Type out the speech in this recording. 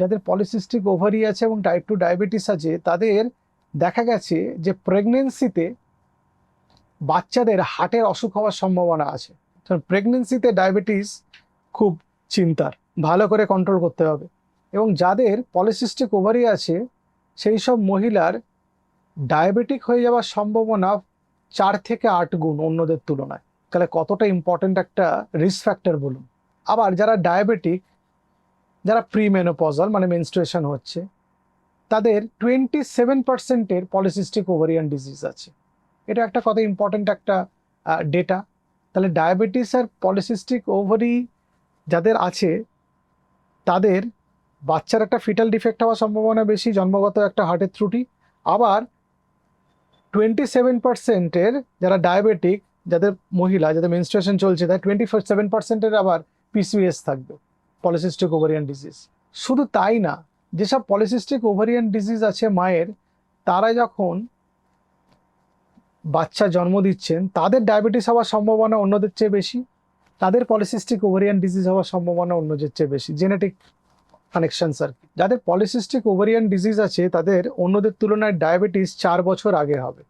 যাদের polycystic ovary আছে এবং টাইপ টু ডায়াবেটিস আছে, তাদের দেখা গেছে যে প্রেগনেন্সিতে বাচ্চাদের হার্টের অসুখ হওয়ার সম্ভাবনা আছে। প্রেগনেন্সিতে ডায়াবেটিস খুব চিন্তার, ভালো করে কন্ট্রোল করতে হবে। এবং যাদের পলিসিস্টিক ওভারি আছে, সেই সব মহিলার ডায়াবেটিক হয়ে যাওয়ার সম্ভাবনা চার থেকে আট গুণ অন্যদের তুলনায়। তাহলে কতটা ইম্পর্ট্যান্ট একটা রিস্ক ফ্যাক্টর বলুন। আবার যারা ডায়াবেটিক যারা প্রি মেনোপজাল মানে মেনস্ট্রুয়েশন হচ্ছে, তাদের টোয়েন্টি সেভেন পার্সেন্টের পলিসিস্টিক ওভারিয়ান ডিজিজ আছে। এটা একটা কত ইম্পর্ট্যান্ট একটা ডেটা তাহলে ডায়াবেটিস আর পলিসিস্টিক ওভারি যাদের আছে, তাদের বাচ্চার একটা ফিটাল ডিফেক্ট হওয়ার সম্ভাবনা বেশি, জন্মগত একটা হার্টের ত্রুটি। আবার টোয়েন্টি সেভেন পার্সেন্টের যারা ডায়াবেটিক যাদের মহিলা, যাদের মেনস্ট্রেশন চলছে তাই টোয়েন্টি সেভেন পার্সেন্টের আবার পিসিএস থাকবে। পলিসিস্টিক ওভারিয়ান ডিজিজ শুধু তাই না, যেসব পলিসিস্টিক ওভারিয়ান ডিজিজ আছে মায়ের, তারা যখন বাচ্চা জন্ম দিচ্ছেন, তাদের ডায়াবেটিস হওয়ার সম্ভাবনা অন্যদের চেয়ে বেশি, তাদের পলিসিস্টিক ওভারিয়ান ডিজিজ হওয়ার সম্ভাবনা অন্যদের চেয়ে বেশি জেনেটিক কানেকশনস আর কি যাদের পলিসিস্টিক ওভারিয়ান ডিজিজ আছে, তাদের অন্যদের তুলনায় ডায়াবেটিস চার বছর আগে হবে।